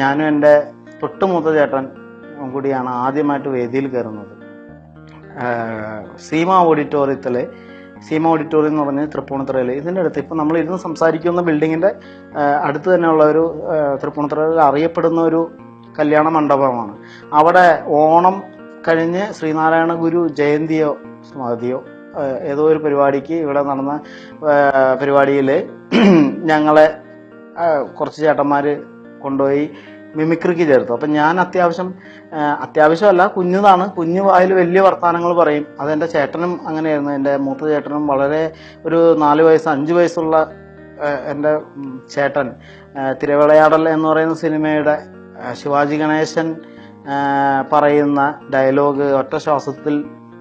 ഞാനും എന്റെ തൊട്ടുമൂത്ത ചേട്ടൻ കൂടിയാണ് ആദ്യമായിട്ട് വേദിയിൽ കയറുന്നത്. സീമ ഓഡിറ്റോറിയത്തിൽ സീമ ഓഡിറ്റോറിയം എന്ന് പറഞ്ഞ് തൃപ്പൂണിത്തുറയിൽ ഇതിന്റെ അടുത്ത് ഇപ്പം നമ്മൾ ഇരുന്ന് സംസാരിക്കുന്ന ബിൽഡിങ്ങിന്റെ അടുത്ത് തന്നെയുള്ള ഒരു തൃപ്പൂണിത്തുറയിൽ അറിയപ്പെടുന്ന ഒരു കല്യാണ മണ്ഡപമാണ്. അവിടെ ഓണം കഴിഞ്ഞ് ശ്രീനാരായണ ഗുരു ജയന്തിയോ സ്മൃതിയോ ഏതോ ഒരു പരിപാടിക്ക് ഇവിടെ നടന്ന പരിപാടിയിൽ ഞങ്ങളെ കുറച്ച് ചേട്ടന്മാർ കൊണ്ടുപോയി മിമിക്രിക്ക് ചേർത്തു. അപ്പം ഞാൻ അത്യാവശ്യം അത്യാവശ്യമല്ല കുഞ്ഞതാണ്. കുഞ്ഞു വായിൽ വലിയ വർത്തമാനങ്ങൾ പറയും. അതെന്റെ ചേട്ടനും അങ്ങനെയായിരുന്നു. എന്റെ മൂത്ത ചേട്ടനും വളരെ ഒരു നാല് വയസ്സ് അഞ്ച് വയസ്സുള്ള എന്റെ ചേട്ടൻ തിരവിളയാടൽ എന്ന് പറയുന്ന സിനിമയുടെ ശിവാജി ഗണേശൻ പറയുന്ന ഡയലോഗ് ഒറ്റ ശ്വാസത്തിൽ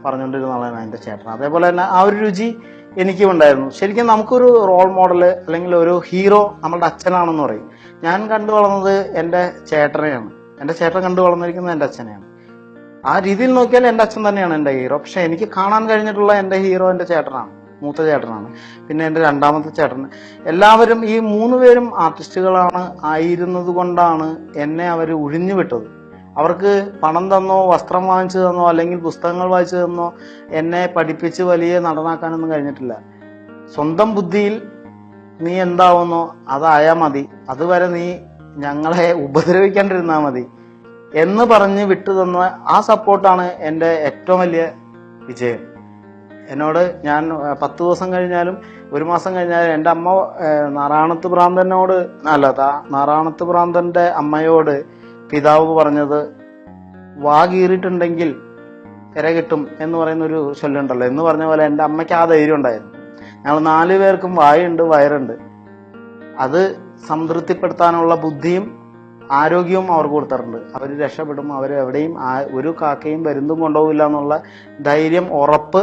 പറഞ്ഞുകൊണ്ടിരുന്ന ആളാണ് എന്റെ ചേട്ടൻ. അതേപോലെ തന്നെ ആ ഒരു രുചി എനിക്കും ഉണ്ടായിരുന്നു. ശരിക്കും നമുക്കൊരു റോൾ മോഡൽ അല്ലെങ്കിൽ ഒരു ഹീറോ നമ്മളുടെ അച്ഛനാണെന്ന് പറയും. ഞാൻ കണ്ടു വളർന്നത് എന്റെ ചേട്ടനെയാണ്. എന്റെ ചേട്ടൻ കണ്ടു വളർന്നിരിക്കുന്നത് എന്റെ അച്ഛനെയാണ്. ആ രീതിയിൽ നോക്കിയാൽ എന്റെ അച്ഛൻ തന്നെയാണ് എന്റെ ഹീറോ പക്ഷെ എനിക്ക് കാണാൻ കഴിഞ്ഞിട്ടുള്ള എന്റെ ഹീറോ എന്റെ ചേട്ടനാണ്. മൂത്ത ചേട്ടനാണ്. പിന്നെ എന്റെ രണ്ടാമത്തെ ചേട്ടൻ. എല്ലാവരും ഈ മൂന്ന് പേരും ആർട്ടിസ്റ്റുകളാണ് ആയിരുന്നത് കൊണ്ടാണ് എന്നെ അവർ ഒഴിഞ്ഞു വിട്ടത്. അവർക്ക് പണം തന്നോ വസ്ത്രം വാങ്ങിച്ചു തന്നോ അല്ലെങ്കിൽ പുസ്തകങ്ങൾ വായിച്ചു തന്നോ എന്നെ പഠിപ്പിച്ച് വലിയ നടനാക്കാനൊന്നും കഴിഞ്ഞിട്ടില്ല. സ്വന്തം ബുദ്ധിയിൽ നീ എന്താവുന്നു? അതായാ മതി. അതുവരെ നീ ഞങ്ങളെ ഉപദ്രവിക്കാണ്ടിരുന്നാൽ മതി. എന്ന് പറഞ്ഞ് വിട്ടു തന്ന ആ സപ്പോർട്ടാണ് എന്റെ ഏറ്റവും വലിയ വിജയം. എന്നോട് ഞാൻ പത്ത് ദിവസം കഴിഞ്ഞാലും ഒരു മാസം കഴിഞ്ഞാലും എന്റെ അമ്മ നാരായണത്ത് ഭ്രാന്തനോട് അല്ല നാരായണത്ത് ഭ്രാന്തന്റെ അമ്മയോട് പിതാവ് പറഞ്ഞത് വാ കീറിയിട്ടുണ്ടെങ്കിൽ ഇര കിട്ടും എന്ന് പറയുന്നൊരു ചൊല്ലുണ്ടല്ലോ. എന്ന് പറഞ്ഞ പോലെ എന്റെ അമ്മയ്ക്ക് ആ ധൈര്യം ഉണ്ടായിരുന്നു. ഞങ്ങൾ നാല് പേർക്കും വായുണ്ട് വയറുണ്ട്. അത് സംതൃപ്തിപ്പെടുത്താനുള്ള ബുദ്ധിയും ആരോഗ്യവും അവർക്ക് കൊടുത്തിട്ടുണ്ട്. അവർ രക്ഷപ്പെടും അവർ എവിടെയും ഒരു കാക്കയും വരുന്നും കൊണ്ടുപോകില്ല എന്നുള്ള ധൈര്യം ഉറപ്പ്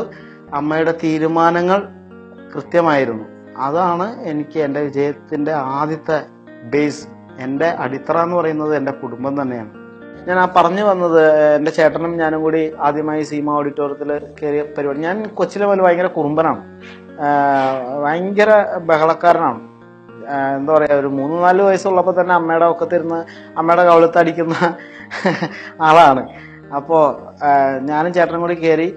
അമ്മയുടെ തീരുമാനങ്ങൾ കൃത്യമായിരുന്നു. അതാണ് എനിക്ക് എന്റെ വിജയത്തിന്റെ ആദ്യത്തെ ബേസ് എന്റെ അടിത്തറ എന്ന് പറയുന്നത് എന്റെ കുടുംബം തന്നെയാണ്. ഞാൻ ആ പറഞ്ഞു വന്നത് എന്റെ ചേട്ടനും ഞാനും കൂടി ആദ്യമായി സീമ ഓഡിറ്റോറിയത്തിൽ കയറിയ പരിപാടി. ഞാൻ കൊച്ചിലെ പോലെ ഭയങ്കര കുറുമ്പനാണ്. ഭയങ്കര ബഹളക്കാരനാണ്. എന്താ പറയുക ഒരു മൂന്ന് നാല് വയസ്സുള്ളപ്പോൾ തന്നെ അമ്മയുടെ ഒക്കത്തിരുന്ന് അമ്മയുടെ കവിളത്തടിക്കുന്ന ആളാണ്. അപ്പോൾ ഞാനും ചേട്ടനും കൂടി കയറി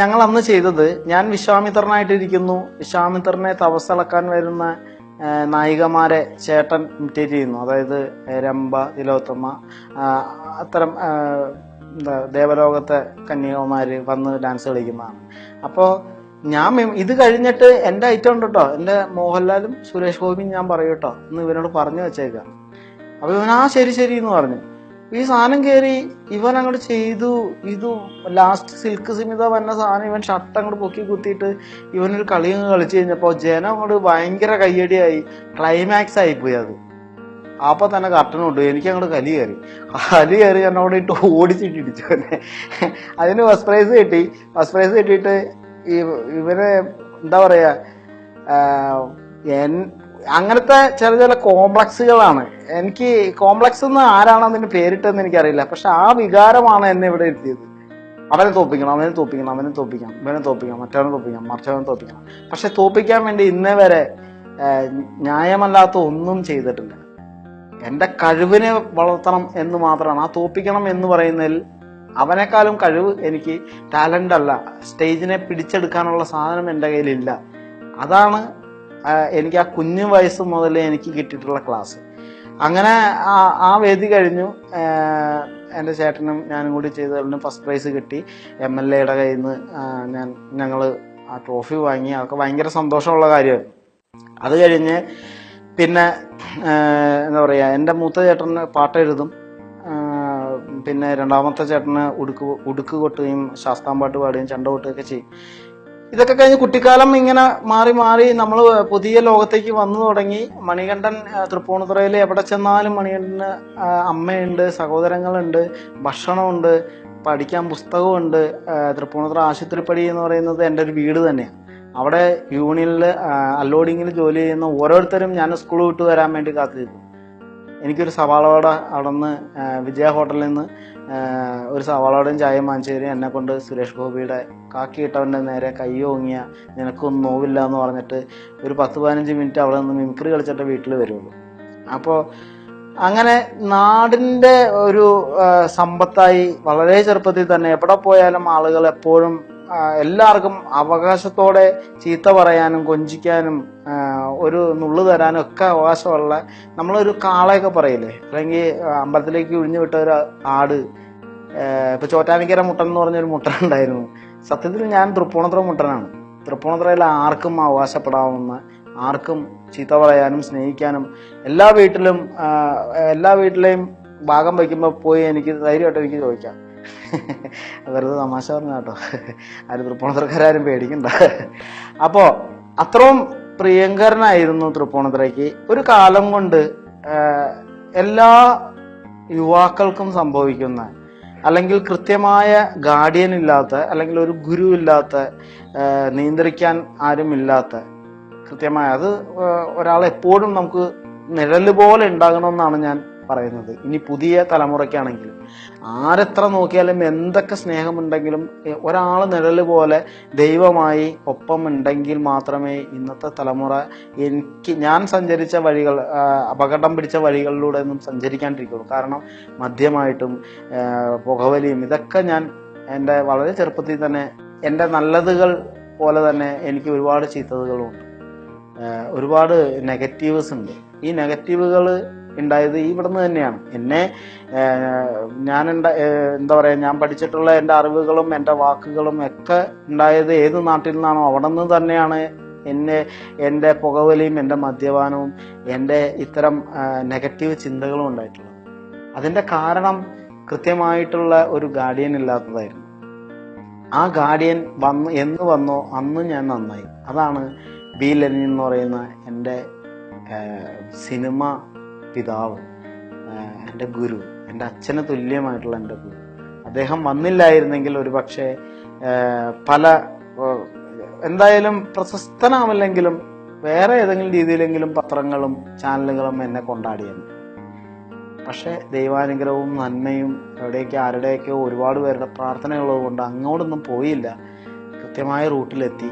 ഞങ്ങൾ അന്ന് ചെയ്തത് ഞാൻ വിശ്വാമിത്രനായിട്ടിരിക്കുന്നു. വിശ്വാമിത്രനെ തപസ്സിളക്കാൻ വരുന്ന നായികമാരെ ചേട്ടൻ ഇമിറ്റേറ്റ് ചെയ്യുന്നു. അതായത് രംഭ തിലോത്തമ്മ അത്തരം എന്താ ദേവലോകത്തെ കന്യകമാർ വന്ന് ഡാൻസ് കളിക്കുന്നതാണ്. അപ്പോൾ ഞാൻ ഇത് കഴിഞ്ഞിട്ട് എന്റെ ഐറ്റം ഉണ്ട് കേട്ടോ എന്റെ മോഹൻലാലും സുരേഷ് ഗോപിയും ഞാൻ പറയും കേട്ടോ എന്ന് ഇവനോട് പറഞ്ഞു വെച്ചേക്കാം. അപ്പൊ ഇവൻ ആ ശരി ശരി എന്ന് പറഞ്ഞു. ഈ സാധനം കയറി ഇവൻ അങ്ങോട്ട് ചെയ്തു. ഇത് ലാസ്റ്റ് സിൽക്ക് സിമിത വന്ന സാധനം ഇവൻ ഷർട്ട് അങ്ങോട്ട് പൊക്കി കുത്തിയിട്ട് ഇവനൊരു കളി കളിച്ചു കഴിഞ്ഞപ്പോൾ ജനം അങ്ങോട്ട് ഭയങ്കര കയ്യടിയായി. ക്ലൈമാക്സ് ആയിപ്പോയി അത്. അപ്പൊ തന്നെ കർട്ടനും എനിക്ക് അങ്ങോട്ട് കലി കയറി. കലി കയറി എന്നോട് ഇട്ട് ഓടിച്ചിട്ട് ഇടിച്ചു. അതിന് ഫസ്റ്റ് പ്രൈസ് കിട്ടി. ഫസ്റ്റ് പ്രൈസ് കിട്ടിയിട്ട് ഇവന് എന്താ പറയാ അങ്ങനത്തെ ചില ചില കോംപ്ലക്സുകളാണ്. എനിക്ക് കോംപ്ലക്സ് എന്ന് ആരാണ് അതിന് പേരിട്ടെന്ന് എനിക്കറിയില്ല. പക്ഷെ ആ വികാരമാണ് എന്നെ ഇവിടെ എത്തിയത് അവനെ തോപ്പിക്കണം അവനെ തോപ്പിക്കണം അവനെ തോപ്പിക്കണം ഇവനെ തോപ്പിക്കണം മറ്റവനെ തോപ്പിക്കണം മറ്റവനെ തോപ്പിക്കണം. പക്ഷെ തോപ്പിക്കാൻ വേണ്ടി ഇന്നേ വരെ ന്യായമല്ലാത്ത ഒന്നും ചെയ്തിട്ടില്ല. എന്റെ കഴിവിനെ വളർത്തണം എന്ന് മാത്രമാണ്. ആ തോപ്പിക്കണം എന്ന് പറയുന്നതിൽ അവനേക്കാളും കഴിവ് എനിക്ക് ടാലന്റ് അല്ല. സ്റ്റേജിനെ പിടിച്ചെടുക്കാനുള്ള സാധനം എന്റെ കയ്യിലില്ല. അതാണ് എനിക്ക് ആ കുഞ്ഞു വയസ്സ് മുതൽ എനിക്ക് കിട്ടിയിട്ടുള്ള ക്ലാസ് അങ്ങനെ ആ വേദി കഴിഞ്ഞു. എന്റെ ചേട്ടനും ഞാനും കൂടി ചെയ്തതിന് ഫസ്റ്റ് പ്രൈസ് കിട്ടി. എം എൽ എയുടെ കയ്യിൽ നിന്ന് ഞാൻ ഞങ്ങൾ ആ ട്രോഫി വാങ്ങി. അതൊക്കെ ഭയങ്കര സന്തോഷമുള്ള കാര്യമായിരുന്നു അത് കഴിഞ്ഞ് പിന്നെ എന്താ പറയുക എന്റെ മൂത്ത ചേട്ടന് പാട്ട് എഴുതും പിന്നെ രണ്ടാമത്തെ ചേട്ടന് ഉടുക്ക് ഉടുക്ക് കൊട്ടുകയും ശാസ്താംപാട്ട് പാടുകയും ചണ്ട കൊട്ടുകയൊക്കെ ചെയ്യും. ഇതൊക്കെ കഴിഞ്ഞ് കുട്ടിക്കാലം ഇങ്ങനെ മാറി മാറി നമ്മൾ പുതിയ ലോകത്തേക്ക് വന്നു തുടങ്ങി. മണികണ്ഠൻ തൃപ്പൂണിത്തുറയിൽ എവിടെ ചെന്നാലും മണികണ്ഠന് അമ്മയുണ്ട് സഹോദരങ്ങളുണ്ട് ഭക്ഷണമുണ്ട് പഠിക്കാൻ പുസ്തകമുണ്ട് തൃപ്പൂണിത്തുറ ആശുപത്രിപ്പടി എന്ന് പറയുന്നത് എന്റെ ഒരു വീട് തന്നെയാണ്. അവിടെ യൂണിയനിൽ അൺലോഡിങ്ങിൽ ജോലി ചെയ്യുന്ന ഓരോരുത്തരും ഞാൻ സ്കൂൾ വിട്ട് വരാൻ വേണ്ടി കാത്തിരിക്കും. എനിക്കൊരു സവാള അവിടുന്ന് അവിടെ വിജയ ഹോട്ടലിൽ നിന്ന് ഒരു സവാളോടും ചായയും വാങ്ങിച്ചു തരും. എന്നെ കൊണ്ട് സുരേഷ് ഗോപിയുടെ കാക്കി ഇട്ടവന്റെ നേരെ കൈ ഓങ്ങിയ നിനക്കൊന്നും നോവില്ല എന്ന് പറഞ്ഞിട്ട് ഒരു പത്ത് പതിനഞ്ച് മിനിറ്റ് അവിടെ നിന്ന് മിമിക്രി കളിച്ചിട്ട് വീട്ടിൽ വരുള്ളൂ. അപ്പോൾ അങ്ങനെ നാടിന്റെ ഒരു സമ്പത്തായി വളരെ ചെറുപ്പത്തിൽ തന്നെ എവിടെ പോയാലും ആളുകൾ എപ്പോഴും എല്ലാവർക്കും അവകാശത്തോടെ ചീത്ത പറയാനും കൊഞ്ചിക്കാനും ഒരു നുള്ളു തരാനും ഒക്കെ അവകാശമുള്ള നമ്മളൊരു കാളയൊക്കെ പറയില്ലേ? അല്ലെങ്കിൽ അമ്പലത്തിലേക്ക് ഒഴിഞ്ഞു വിട്ട ഒരു ആട് ഇപ്പൊ ചോറ്റാനിക്കര മുട്ടൻ എന്ന് പറഞ്ഞൊരു മുട്ടൻ ഉണ്ടായിരുന്നു. സത്യത്തിൽ ഞാൻ തൃപ്പൂണിത്തുറ മുട്ടനാണ്. തൃപ്പൂണിത്തുറയിൽ ആർക്കും അവകാശപ്പെടാവുന്ന ആർക്കും ചീത്ത പറയാനും സ്നേഹിക്കാനും എല്ലാ വീട്ടിലും എല്ലാ വീട്ടിലെയും ഭാഗം വയ്ക്കുമ്പോൾ പോയി എനിക്ക് ധൈര്യമായിട്ട് എനിക്ക് ചോദിക്കാം. വെറുതെ തമാശ പറഞ്ഞ കേട്ടോ. ആരും തൃപ്പൂണിത്തുറക്കാരും പേടിക്കണ്ട. അപ്പോൾ അത്രയും പ്രിയങ്കരനായിരുന്നു തൃപ്പൂണിത്തുറയ്ക്ക്. ഒരു കാലം കൊണ്ട് എല്ലാ യുവാക്കൾക്കും സംഭവിക്കുന്ന അല്ലെങ്കിൽ കൃത്യമായ ഗാർഡിയൻ ഇല്ലാത്ത അല്ലെങ്കിൽ ഒരു ഗുരു ഇല്ലാത്ത നിയന്ത്രിക്കാൻ ആരുമില്ലാത്ത കൃത്യമായ അത് ഒരാളെപ്പോഴും നമുക്ക് നിഴൽ പോലെ ഉണ്ടാകണമെന്നാണ് ഞാൻ പറയുന്നത്. ഇനി പുതിയ തലമുറയ്ക്കാണെങ്കിലും. ആരെത്ര നോക്കിയാലും എന്തൊക്കെ സ്നേഹമുണ്ടെങ്കിലും ഒരാൾ നിഴൽ പോലെ ദൈവമായി ഒപ്പം ഉണ്ടെങ്കിൽ മാത്രമേ ഇന്നത്തെ തലമുറ എനിക്ക് ഞാൻ സഞ്ചരിച്ച വഴികൾ അപകടം പിടിച്ച വഴികളിലൂടെ ഒന്നും സഞ്ചരിക്കാണ്ടിരിക്കുള്ളൂ. കാരണം മദ്യമായിട്ടും പുകവലിയും ഇതൊക്കെ ഞാൻ എന്റെ വളരെ ചെറുപ്പത്തിൽ തന്നെ എന്റെ നല്ലതുകൾ പോലെ തന്നെ എനിക്ക് ഒരുപാട് ചീത്തതുകളുണ്ട്. ഒരുപാട് നെഗറ്റീവ്സ് ഉണ്ട്. ഈ നെഗറ്റീവുകൾ ഉണ്ടായത് ഇവിടുന്ന് തന്നെയാണ്. എന്നെ ഞാൻ എന്താ പറയുക ഞാൻ പഠിച്ചിട്ടുള്ള എന്റെ അറിവുകളും എന്റെ വാക്കുകളും ഒക്കെ ഉണ്ടായത് ഏത് നാട്ടിൽ നിന്നാണോ അവിടെ നിന്ന് തന്നെയാണ് എന്നെ എന്റെ പുകവലിയും എന്റെ മദ്യപാനവും എന്റെ ഇത്തരം നെഗറ്റീവ് ചിന്തകളും ഉണ്ടായിട്ടുള്ളത്. അതിന്റെ കാരണം കൃത്യമായിട്ടുള്ള ഒരു ഗാർഡിയൻ ഇല്ലാത്തതായിരുന്നു. ആ ഗാർഡിയൻ വന്ന് എന്ന് വന്നോ അന്ന് ഞാൻ നന്നായി. അതാണ് ബി ലെനിൻ എന്ന് പറയുന്ന എന്റെ സിനിമ പിതാവ് എന്റെ ഗുരു എന്റെ അച്ഛന് തുല്യമായിട്ടുള്ള എന്റെ ഗുരു. അദ്ദേഹം വന്നില്ലായിരുന്നെങ്കിൽ ഒരു പക്ഷേ പല എന്തായാലും പ്രശസ്തനാവില്ലെങ്കിലും വേറെ ഏതെങ്കിലും രീതിയിലെങ്കിലും പത്രങ്ങളും ചാനലുകളും എന്നെ കൊണ്ടാടിയെന്ന്. പക്ഷേ ദൈവാനുഗ്രഹവും നന്മയും എവിടെയൊക്കെ ആരുടെയൊക്കെയോ ഒരുപാട് പേരുടെ പ്രാർത്ഥനകളോ കൊണ്ട് അങ്ങോട്ടൊന്നും പോയില്ല. കൃത്യമായ റൂട്ടിലെത്തി.